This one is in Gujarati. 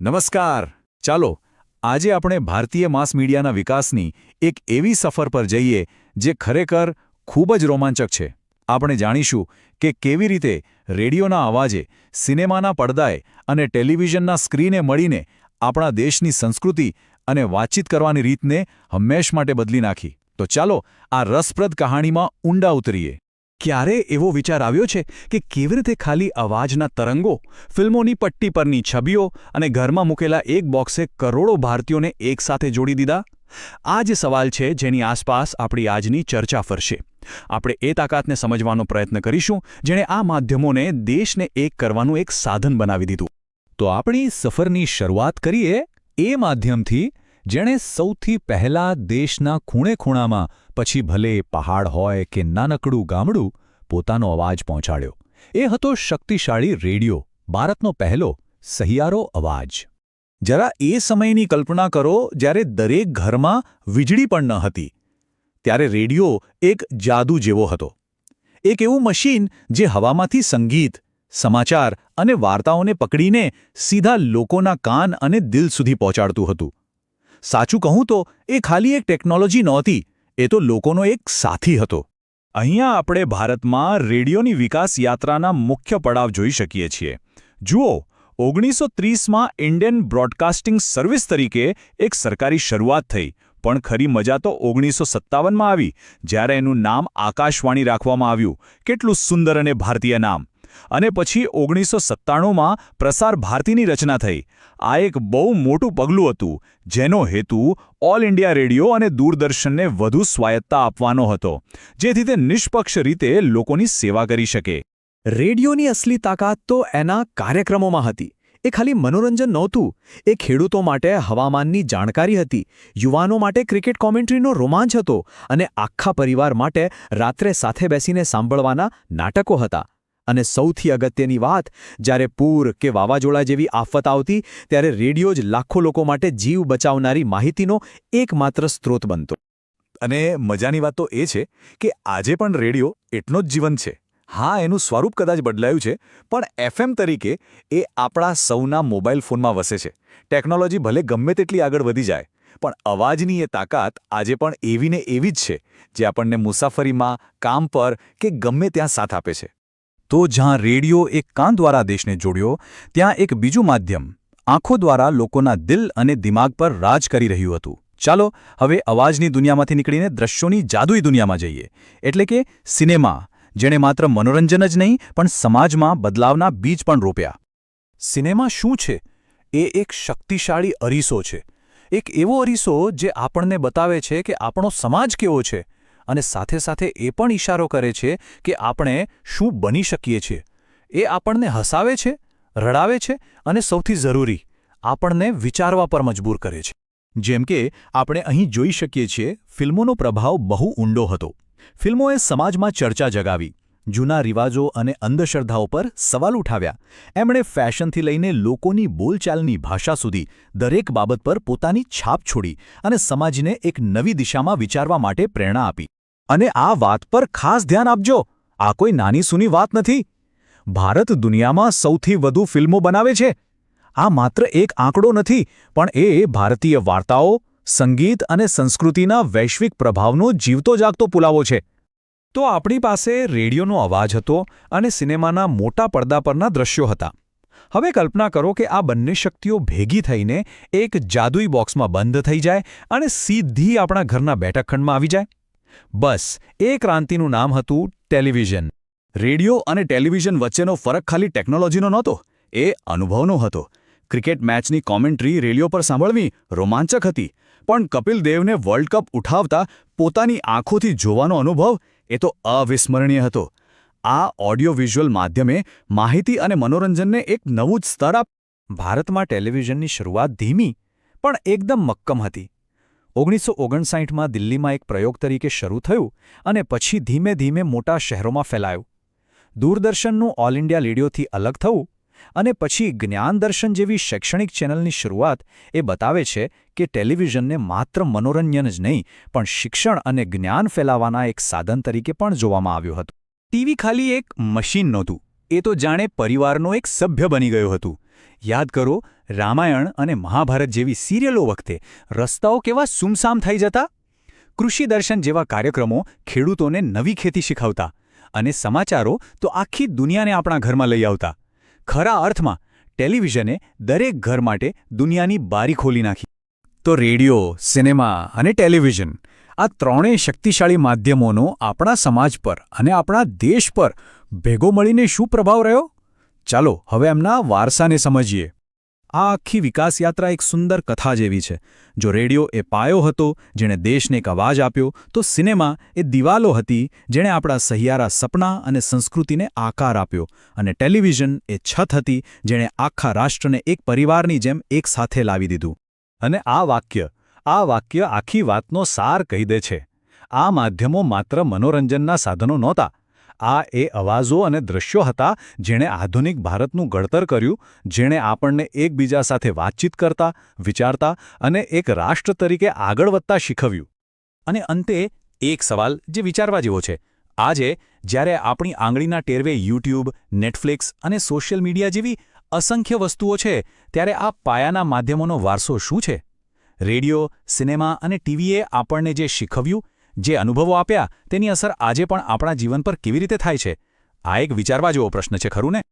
નમસ્કાર. ચાલો, આજે આપણે ભારતીય માસ મીડિયાના વિકાસની એક એવી સફર પર જઈએ જે ખરેખર ખૂબ જ રોમાંચક છે. આપણે જાણીશું કે કેવી રીતે રેડિયોના અવાજે સિનેમાના પડદાએ અને ટેલિવિઝનના સ્ક્રીને મળીને આપણા દેશની સંસ્કૃતિ અને વાતચીત કરવાની રીતને હંમેશ માટે બદલી નાખી. તો ચાલો, આ રસપ્રદ કહાણીમાં ઊંડા ઉતરીએ. ક્યારે એવો વિચાર આવ્યો છે કે કેવી રીતે ખાલી અવાજના તરંગો, ફિલ્મોની પટ્ટી પરની છબીઓ અને ઘરમાં મૂકેલા એક બોક્સે કરોડો ભારતીયોને એકસાથે જોડી દીધા? આ જ સવાલ છે જેની આસપાસ આપણી આજની ચર્ચા ફરશે. આપણે એ તાકાતને સમજવાનો પ્રયત્ન કરીશું જેણે આ માધ્યમોને દેશને એક કરવાનું એક સાધન બનાવી દીધું. તો આપણી સફરની શરૂઆત કરીએ એ માધ્યમથી, જેણે સૌથી પહેલા દેશના ખૂણે ખૂણામાં પછી ભલે પહાડ હોય કે નાનકડું ગામડું, પોતાનો અવાજ પહોંચાડ્યો. એ હતો શક્તિશાળી રેડિયો, ભારતનો પહેલો સહિયારો અવાજ. જરા એ સમયની કલ્પના કરો જ્યારે દરેક ઘરમાં વીજળી પણ ન હતી. ત્યારે રેડિયો એક જાદુ જેવો હતો. એક એવું મશીન જે હવામાંથી સંગીત, સમાચાર અને વાર્તાઓને પકડીને સીધા લોકોના કાન અને દિલ સુધી પહોંચાડતું હતું. સાચું કહું તો, એ ખાલી એક ટેકનોલોજી નહોતી એ તો લોકોનો એક સાથી હતો. અહીંયા આપણે ભારતમાં રેડિયોની વિકાસ યાત્રાના મુખ્ય પડાવ જોઈ શકીએ છીએ. જુઓ ઓગણીસો ત્રીસમાં ઇન્ડિયન બ્રોડકાસ્ટિંગ સર્વિસ તરીકે એક સરકારી શરૂઆત થઈ, પણ ખરી મજા તો ઓગણીસો સત્તાવનમાં આવી, જ્યારે એનું નામ આકાશવાણી રાખવામાં આવ્યું, કેટલું સુંદર અને ભારતીય નામ. અને પછી ઓગણીસો સત્તાણુંમાં પ્રસાર ભારતીની રચના થઈ આ એક બહુ મોટું પગલું હતું, જેનો હેતુ ઓલ ઇન્ડિયા રેડિયો અને દૂરદર્શનને વધુ સ્વાયત્તા આપવાનો હતો, જેથી તે નિષ્પક્ષ રીતે લોકોની સેવા કરી શકે. રેડિયોની અસલી તાકાત તો એના કાર્યક્રમોમાં હતી. એ ખાલી મનોરંજન નહોતું. એ ખેડૂતો માટે હવામાનની જાણકારી હતી, યુવાનો માટે ક્રિકેટ કોમેન્ટ્રીનો રોમાંચ હતો અને આખા પરિવાર માટે રાત્રે સાથે બેસીને સાંભળવાના નાટકો હતા. અને સૌથી અગત્યની વાત, જ્યારે પૂર કે વાવાઝોડા જેવી આફત આવતી, ત્યારે રેડિયો જ લાખો લોકો માટે જીવ બચાવનારી માહિતીનો એકમાત્ર સ્ત્રોત બનતો. અને મજાની વાત તો એ છે કે આજે પણ રેડિયો એટલો જ જીવન છે. હા, એનું સ્વરૂપ કદાચ બદલાયું છે, પણ એફએમ તરીકે એ આપણા સૌના મોબાઈલ ફોનમાં વસે છે. ટેકનોલોજી ભલે ગમે તેટલી આગળ વધી જાય, પણ અવાજની એ તાકાત આજે પણ એવી ને એવી જ છે, જે આપણને મુસાફરીમાં, કામ પર કે ગમે ત્યાં સાથ આપે છે. તો જ્યાં રેડિયો એક કાન દ્વારા દેશને જોડ્યો, ત્યાં એક બીજું માધ્યમ આંખો દ્વારા લોકોના દિલ અને દિમાગ પર રાજ કરી રહ્યું હતું. ચાલો, હવે અવાજની દુનિયામાંથી નીકળીને દ્રશ્યોની જાદુઈ દુનિયામાં જઈએ. એટલે કે સિનેમા, જેણે માત્ર મનોરંજન જ નહીં, પણ સમાજમાં બદલાવના બીજ પણ રોપ્યા. સિનેમા શું છે? એ એક શક્તિશાળી અરીસો છે. એક એવો અરીસો જે આપણને બતાવે છે કે આપણો સમાજ કેવો છે. અને સાથે સાથે એ પણ ઇશારો કરે છે કે આપણે શું બની શકીએ છીએ. એ આપણને હસાવે છે, રડાવે છે અને સૌથી જરૂરી, આપણને વિચારવા પર મજબૂર કરે છે. જેમ કે, આપણે અહીં જોઈ શકીએ છીએ, ફિલ્મોનો પ્રભાવ બહુ ઊંડો હતો. ફિલ્મોએ સમાજમાં ચર્ચા જગાવી, જૂના રિવાજો અને અંધશ્રદ્ધાઓ પર સવાલ ઉઠાવ્યા. એમણે ફેશનથી લઈને લોકોની બોલચાલની ભાષા સુધી દરેક બાબત પર પોતાની છાપ છોડી અને સમાજને એક નવી દિશામાં વિચારવા માટે પ્રેરણા આપી. અને આ વાત પર ખાસ ધ્યાન આપજો. આ કોઈ નાની સૂની વાત નથી. ભારત દુનિયામાં સૌથી વધુ ફિલ્મો બનાવે છે. આ માત્ર એક આંકડો નથી, પણ એ ભારતીય વાર્તાઓ, સંગીત અને સંસ્કૃતિના વૈશ્વિક પ્રભાવનો જીવતો જાગતો પુલાવો છે. તો આપણી પાસે રેડિયોનો અવાજ હતો અને સિનેમાના મોટા પડદા પરના દ્રશ્યો હતા. હવે કલ્પના કરો કે આ બંને શક્તિઓ ભેગી થઈને એક જાદુઈ બોક્સમાં બંધ થઈ જાય અને સીધી આપણા ઘરના બેઠકખંડમાં આવી જાય. બસ, એ ક્રાંતિનું નામ હતું ટેલિવિઝન. રેડિયો અને ટેલિવિઝન વચ્ચેનો ફરક ખાલી ટેકનોલોજીનો નહોતો, એ અનુભવનો હતો. ક્રિકેટ મેચની કોમેન્ટ્રી રેડિયો પર સાંભળવી રોમાંચક હતી, પણ કપિલ દેવને વર્લ્ડ કપ ઉઠાવતા પોતાની આંખોથી જોવાનો અનુભવ એ તો અવિસ્મરણીય હતો. આ ઓડિયો વિઝ્યુઅલ માધ્યમે માહિતી અને મનોરંજનને એક નવું જ સ્તર આપ, ભારતમાં ટેલિવિઝનની શરૂઆત ધીમી, પણ એકદમ મક્કમ હતી. ઓગણીસો ઓગણસાઠમાં દિલ્હીમાં એક પ્રયોગ તરીકે શરૂ થયું અને પછી ધીમે ધીમે મોટા શહેરોમાં ફેલાયું. દૂરદર્શનનું ઓલ ઇન્ડિયા રેડિયોથી અલગ થવું અને પછી જ્ઞાનદર્શન જેવી શૈક્ષણિક ચેનલની શરૂઆત એ બતાવે છે કે ટેલિવિઝનને માત્ર મનોરંજન જ નહીં, પણ શિક્ષણ અને જ્ઞાન ફેલાવવાના એક સાધન તરીકે પણ જોવામાં આવ્યું હતું. ટીવી ખાલી એક મશીન નહોતું, એ તો જાણે પરિવારનો એક સભ્ય બની ગયું હતું. યાદ કરો રામાયણ અને મહાભારત જેવી સિરિયલો વખતે રસ્તાઓ કેવા સુમસામ થઈ જતા? કૃષિ દર્શન જેવા કાર્યક્રમો ખેડૂતોને નવી ખેતી શીખવતા અને સમાચારો તો આખી દુનિયાને આપણા ઘરમાં લઈ આવતા. ખરા અર્થમાં, ટેલિવિઝને દરેક ઘર માટે દુનિયાની બારી ખોલી નાખી. તો રેડિયો, સિનેમા અને ટેલિવિઝન, આ ત્રણેય શક્તિશાળી માધ્યમોનો આપણા સમાજ પર અને આપણા દેશ પર ભેગો મળીને શું પ્રભાવ રહ્યો? ચાલો, હવે એમના વારસાને સમજીએ. આ આખી વિકાસ યાત્રા એક સુંદર કથા જેવી છે. જો રેડિયો એ પાયો હતો, જેણે દેશને એક અવાજ આપ્યો, તો સિનેમા એ દિવાલો હતી, જેણે આપણા સહિયારા સપના અને સંસ્કૃતિને આકાર આપ્યો અને ટેલિવિઝન એ છત હતી, જેણે આખા રાષ્ટ્રને એક પરિવારની જેમ એક સાથે લાવી દીધું. અને આ વાક્ય આ વાક્ય આખી વાતનો સાર કહી દે છે. આ માધ્યમો માત્ર મનોરંજનના સાધનો નહોતા આ એ અવાજો અને દૃશ્યો હતા જેણે આધુનિક ભારતનું ઘડતર કર્યું, જેણે આપણને એકબીજા સાથે વાતચીત કરતા, વિચારતા અને એક રાષ્ટ્ર તરીકે આગળ વધતા શીખવ્યું. અને અંતે એક સવાલ જે વિચારવા જેવો છે. આજે જ્યારે આપણી આંગળીના ટેરવે યુટ્યુબ, નેટફ્લિક્સ અને સોશિયલ મીડિયા જેવી અસંખ્ય વસ્તુઓ છે, ત્યારે આ પાયાના માધ્યમોનો વારસો શું છે? રેડિયો, સિનેમા અને ટીવીએ આપણને જે શીખવ્યું જે અનુભવો આપ્યા, તેની અસર આજે પણ આપણા જીવન પર કેવી રીતે થાય છે? આ એક વિચારવા જેવો પ્રશ્ન છે, ખરું ને?